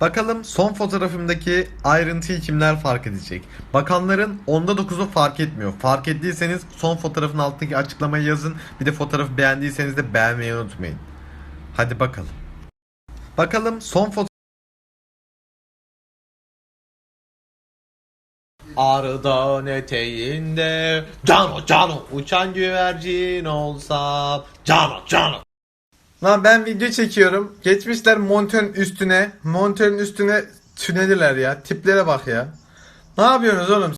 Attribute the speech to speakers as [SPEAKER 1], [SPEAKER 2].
[SPEAKER 1] Bakalım son fotoğrafımdaki ayrıntıyı kimler fark edecek? Bakanların onda 9'u fark etmiyor. Fark ettiyseniz son fotoğrafın altındaki açıklamayı yazın. Bir de fotoğrafı beğendiyseniz de beğenmeyi unutmayın. Hadi bakalım. Bakalım son foto Ağrı Dağı'nın eteğinde Cano cano uçan güvercin olsam Cano cano Lan ben video çekiyorum. Geçmişler montörün üstüne. Montörün üstüne tünediler ya. Tiplere bak ya. Ne yapıyorsunuz oğlum?